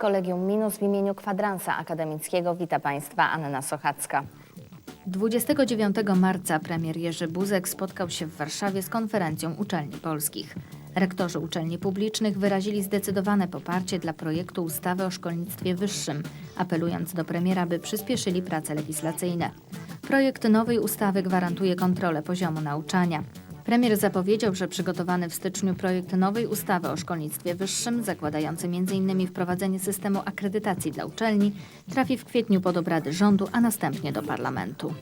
Kolegium Minus w imieniu Kwadransa Akademickiego wita Państwa Anna Sochacka. 29 marca premier Jerzy Buzek spotkał się w Warszawie z konferencją uczelni polskich. Rektorzy uczelni publicznych wyrazili zdecydowane poparcie dla projektu ustawy o szkolnictwie wyższym, apelując do premiera, by przyspieszyli prace legislacyjne. Projekt nowej ustawy gwarantuje kontrolę poziomu nauczania. Premier zapowiedział, że przygotowany w styczniu projekt nowej ustawy o szkolnictwie wyższym, zakładający m.in. wprowadzenie systemu akredytacji dla uczelni, trafi w kwietniu pod obrady rządu, a następnie do parlamentu.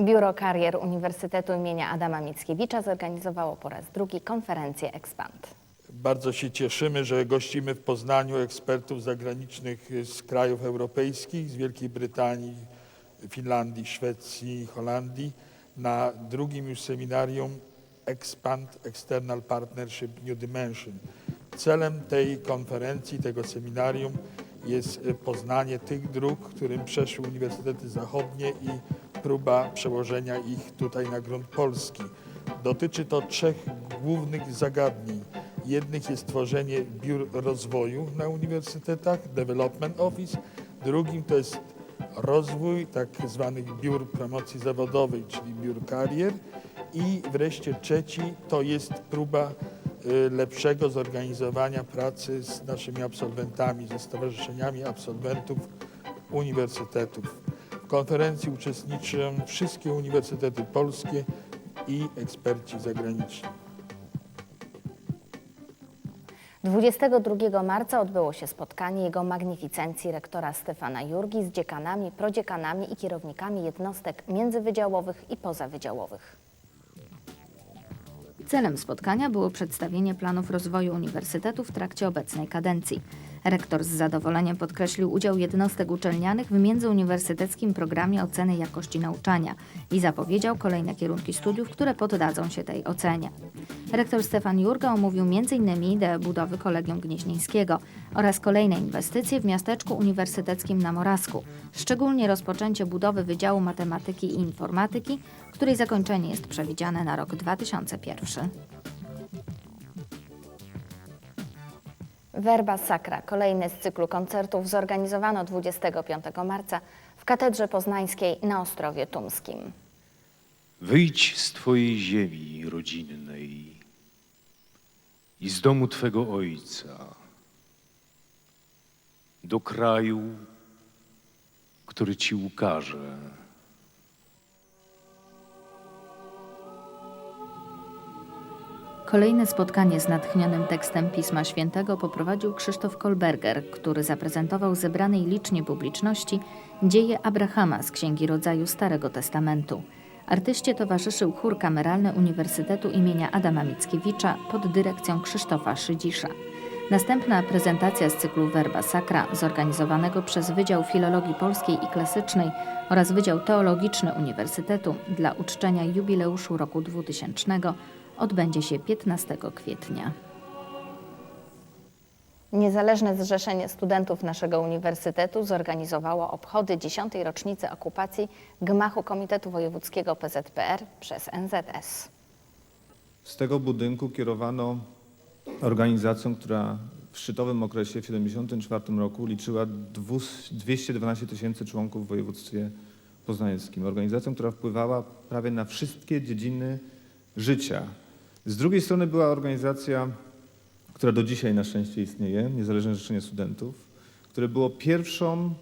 Biuro Karier Uniwersytetu imienia Adama Mickiewicza zorganizowało po raz drugi konferencję Expand. Bardzo się cieszymy, że gościmy w Poznaniu ekspertów zagranicznych z krajów europejskich, z Wielkiej Brytanii, Finlandii, Szwecji, Holandii na drugim już seminarium Expand External Partnership New Dimension. Celem tej konferencji, tego seminarium jest e, poznanie tych dróg, którym przeszły uniwersytety zachodnie i próba przełożenia ich tutaj na grunt polski. Dotyczy to trzech głównych zagadnień. Jednych jest tworzenie biur rozwoju na uniwersytetach, Development Office. Drugim to jest rozwój tak zwanych biur promocji zawodowej, czyli biur karier. I wreszcie trzeci to jest próba y, lepszego zorganizowania pracy z naszymi absolwentami, ze stowarzyszeniami absolwentów uniwersytetów. W konferencji uczestniczą wszystkie uniwersytety polskie i eksperci zagraniczni. 22 marca odbyło się spotkanie jego magnificencji rektora Stefana Jurgi z dziekanami, prodziekanami i kierownikami jednostek międzywydziałowych i pozawydziałowych. Celem spotkania było przedstawienie planów rozwoju uniwersytetu w trakcie obecnej kadencji. Rektor z zadowoleniem podkreślił udział jednostek uczelnianych w międzyuniwersyteckim programie oceny jakości nauczania i zapowiedział kolejne kierunki studiów, które poddadzą się tej ocenie. Rektor Stefan Jurga omówił m.in. ideę budowy Kolegium Gnieźnieńskiego oraz kolejne inwestycje w miasteczku uniwersyteckim na Morawsku, szczególnie rozpoczęcie budowy Wydziału Matematyki i Informatyki, której zakończenie jest przewidziane na rok 2001. Verba Sacra, kolejny z cyklu koncertów, zorganizowano 25 marca w Katedrze Poznańskiej na Ostrowie Tumskim. Wyjdź z Twojej ziemi rodzinnej i z domu Twego Ojca do kraju, który Ci ukaże. Kolejne spotkanie z natchnionym tekstem Pisma Świętego poprowadził Krzysztof Kolberger, który zaprezentował zebranej licznie publiczności dzieje Abrahama z Księgi Rodzaju Starego Testamentu. Artyście towarzyszył chór kameralny Uniwersytetu imienia Adama Mickiewicza pod dyrekcją Krzysztofa Szydzisza. Następna prezentacja z cyklu Verba Sacra, zorganizowanego przez Wydział Filologii Polskiej i Klasycznej oraz Wydział Teologiczny Uniwersytetu dla uczczenia jubileuszu roku 2000, odbędzie się 15 kwietnia. Niezależne Zrzeszenie Studentów naszego uniwersytetu zorganizowało obchody 10. rocznicy okupacji gmachu Komitetu Wojewódzkiego PZPR przez NZS. Z tego budynku kierowano organizacją, która w szczytowym okresie w 1974 roku liczyła dwus- 212 tysięcy członków w województwie poznańskim. Organizacją, która wpływała prawie na wszystkie dziedziny życia. Z drugiej strony była organizacja, która do dzisiaj na szczęście istnieje, Niezależne Zrzeszenie Studentów, które było pierwszą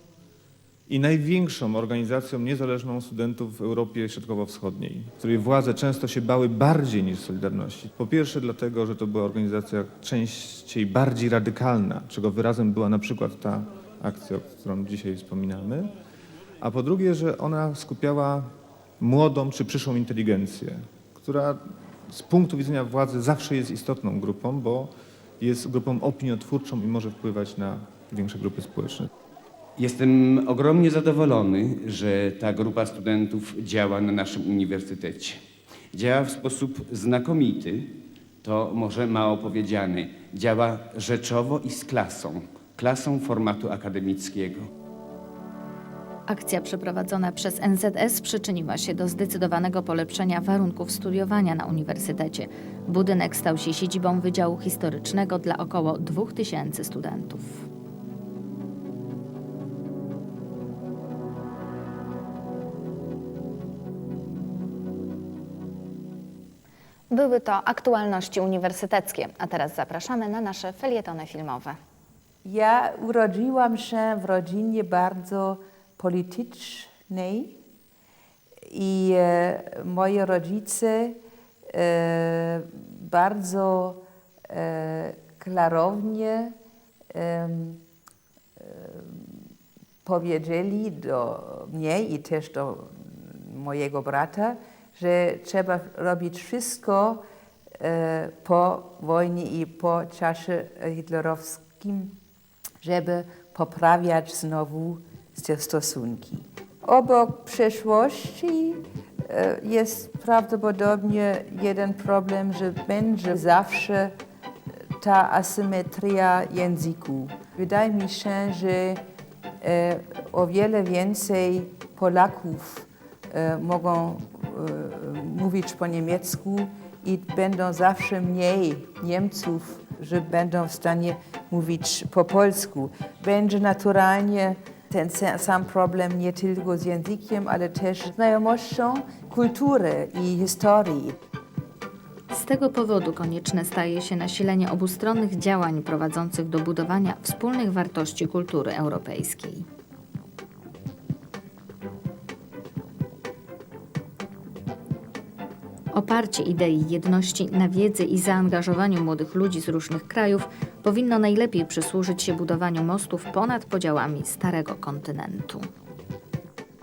i największą organizacją niezależną studentów w Europie Środkowo-Wschodniej, której władze często się bały bardziej niż Solidarności. Po pierwsze dlatego, że to była organizacja częściej bardziej radykalna, czego wyrazem była na przykład ta akcja, o którą dzisiaj wspominamy, a po drugie, że ona skupiała młodą czy przyszłą inteligencję, która z punktu widzenia władzy zawsze jest istotną grupą, bo jest grupą opiniotwórczą i może wpływać na większe grupy społeczne. Jestem ogromnie zadowolony, że ta grupa studentów działa na naszym uniwersytecie. Działa w sposób znakomity, to może mało powiedziane. Działa rzeczowo i z klasą, klasą formatu akademickiego. Akcja przeprowadzona przez NZS przyczyniła się do zdecydowanego polepszenia warunków studiowania na uniwersytecie. Budynek stał się siedzibą Wydziału Historycznego dla około 2000 studentów. Były to aktualności uniwersyteckie, a teraz zapraszamy na nasze felietony filmowe. Ja urodziłam się w rodzinie bardzo politycznej i e, moi rodzice e, bardzo e, klarownie powiedzieli do mnie i też do mojego brata, że trzeba robić wszystko po wojnie i po czasie hitlerowskim, żeby poprawiać znowu stosunki. Obok przeszłości e, jest prawdopodobnie jeden problem, że będzie zawsze ta asymetria języku. Wydaje mi się, że e, o wiele więcej Polaków e, mogą mówić po niemiecku i będą zawsze mniej Niemców, że będą w stanie mówić po polsku. Będzie naturalnie ten sa- sam problem nie tylko z językiem, ale też znajomością kultury i historii. Z tego powodu konieczne staje się nasilenie obustronnych działań prowadzących do budowania wspólnych wartości kultury europejskiej. Oparcie idei jedności na wiedzy i zaangażowaniu młodych ludzi z różnych krajów powinno najlepiej przysłużyć się budowaniu mostów ponad podziałami starego kontynentu.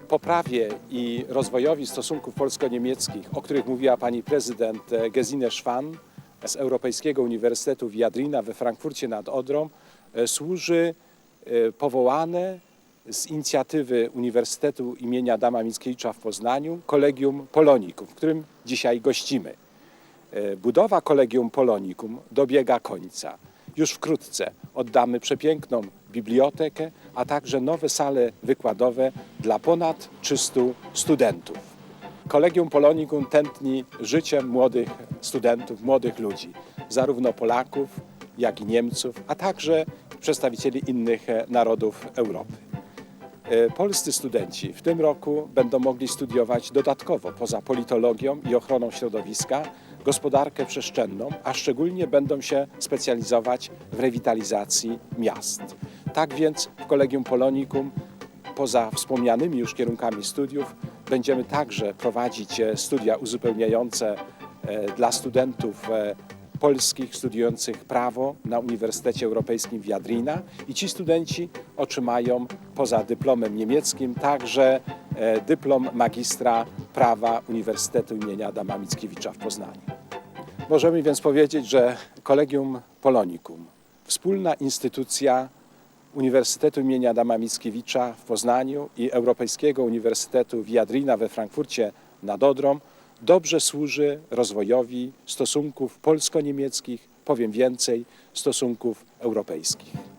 poprawie i rozwojowi stosunków polsko-niemieckich, o których mówiła pani prezydent e, Gesine Schwan z Europejskiego Uniwersytetu Wiadrina we Frankfurcie nad Odrą, e, służy e, powołane z inicjatywy Uniwersytetu imienia Adama Mickiewicza w Poznaniu Kolegium Polonikum, w którym dzisiaj gościmy. Budowa Kolegium Polonikum dobiega końca. Już wkrótce oddamy przepiękną bibliotekę, a także nowe sale wykładowe dla ponad 300 studentów. Kolegium Polonikum tętni życiem młodych studentów, młodych ludzi, zarówno Polaków, jak i Niemców, a także przedstawicieli innych e, narodów Europy. E, Polscy studenci w tym roku będą mogli studiować dodatkowo poza politologią i ochroną środowiska gospodarkę przestrzenną, a szczególnie będą się specjalizować w rewitalizacji miast. Tak więc w Kolegium Polonikum poza wspomnianymi już kierunkami studiów będziemy także prowadzić e, studia uzupełniające e, dla studentów e, polskich studiujących prawo na Uniwersytecie Europejskim Wiadrina i ci studenci otrzymają poza dyplomem niemieckim także dyplom magistra prawa Uniwersytetu imienia Adama Mickiewicza w Poznaniu. Możemy więc powiedzieć, że Kolegium Polonikum, wspólna instytucja Uniwersytetu imienia Adama Mickiewicza w Poznaniu i Europejskiego Uniwersytetu Wiadrina we Frankfurcie nad Odrą dobrze służy rozwojowi stosunków polsko-niemieckich, powiem więcej, stosunków europejskich.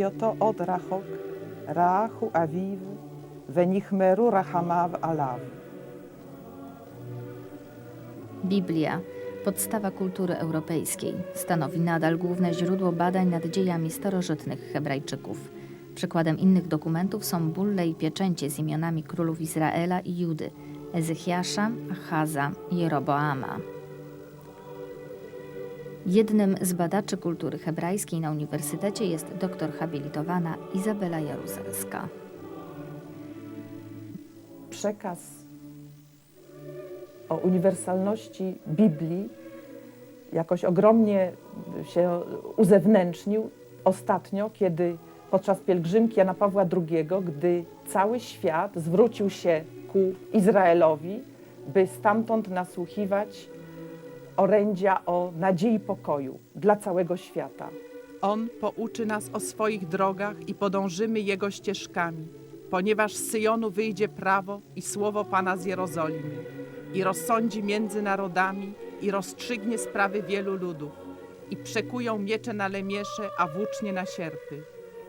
Kyoto od Rahok, Rahu Aviv, Wenichmeru Rahamav Alav. Biblia, podstawa kultury europejskiej, stanowi nadal główne źródło badań nad dziejami starożytnych Hebrajczyków. Przykładem innych dokumentów są bulle i pieczęcie z imionami królów Izraela i Judy, Ezychiasza, Achaza i Jeroboama. Jednym z badaczy kultury hebrajskiej na uniwersytecie jest doktor habilitowana Izabela Jaruzelska. Przekaz o uniwersalności Biblii jakoś ogromnie się uzewnętrznił ostatnio, kiedy podczas pielgrzymki Jana Pawła II, gdy cały świat zwrócił się ku Izraelowi, by stamtąd nasłuchiwać orędzia o nadziei pokoju dla całego świata. On pouczy nas o swoich drogach i podążymy Jego ścieżkami, ponieważ z Syjonu wyjdzie prawo i słowo Pana z Jerozolimy i rozsądzi między narodami i rozstrzygnie sprawy wielu ludów i przekują miecze na lemiesze, a włócznie na sierpy.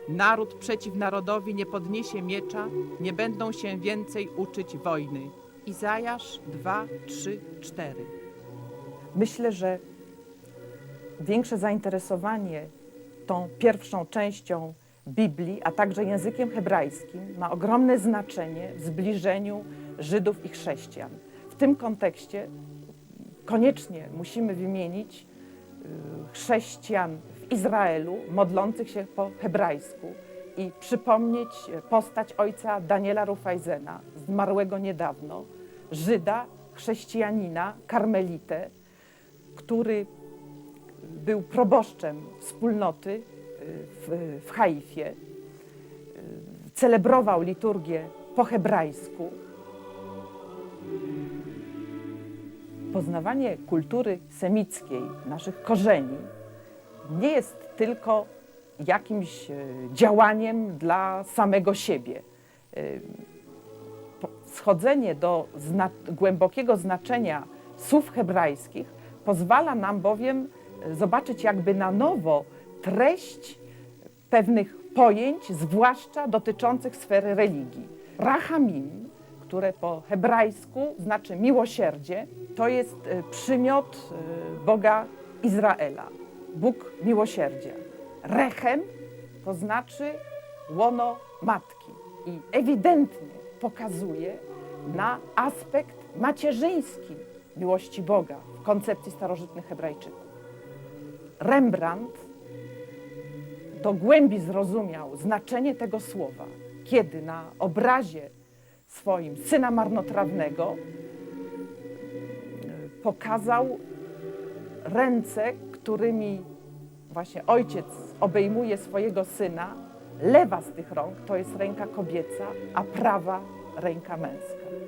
Naród przeciw narodowi nie podniesie miecza, nie będą się więcej uczyć wojny. Izajasz 2, 3, 4. Myślę, że większe zainteresowanie tą pierwszą częścią Biblii, a także językiem hebrajskim ma ogromne znaczenie w zbliżeniu Żydów i chrześcijan. W tym kontekście koniecznie musimy wymienić y, chrześcijan w Izraelu modlących się po hebrajsku i przypomnieć postać ojca Daniela Rufajzena, zmarłego niedawno, Żyda, chrześcijanina, karmelitę, który był proboszczem wspólnoty y, w, w Haifie, y, celebrował liturgię po hebrajsku. Poznawanie kultury semickiej, naszych korzeni, nie jest tylko jakimś y, działaniem dla samego siebie. Po- Schodzenie do zna głębokiego znaczenia słów hebrajskich pozwala nam bowiem e, zobaczyć jakby na nowo treść pewnych pojęć, zwłaszcza dotyczących sfery religii. Rachamim, które po hebrajsku znaczy miłosierdzie, to jest e, przymiot e, Boga Izraela, Bóg miłosierdzia. Rechem to znaczy łono matki i ewidentnie pokazuje na aspekt macierzyński miłości Boga koncepcji starożytnych Hebrajczyków. Rembrandt do głębi zrozumiał znaczenie tego słowa, kiedy na obrazie swoim syna marnotrawnego y, pokazał ręce, którymi właśnie ojciec obejmuje swojego syna. Lewa z tych rąk to jest ręka kobieca, a prawa ręka męska.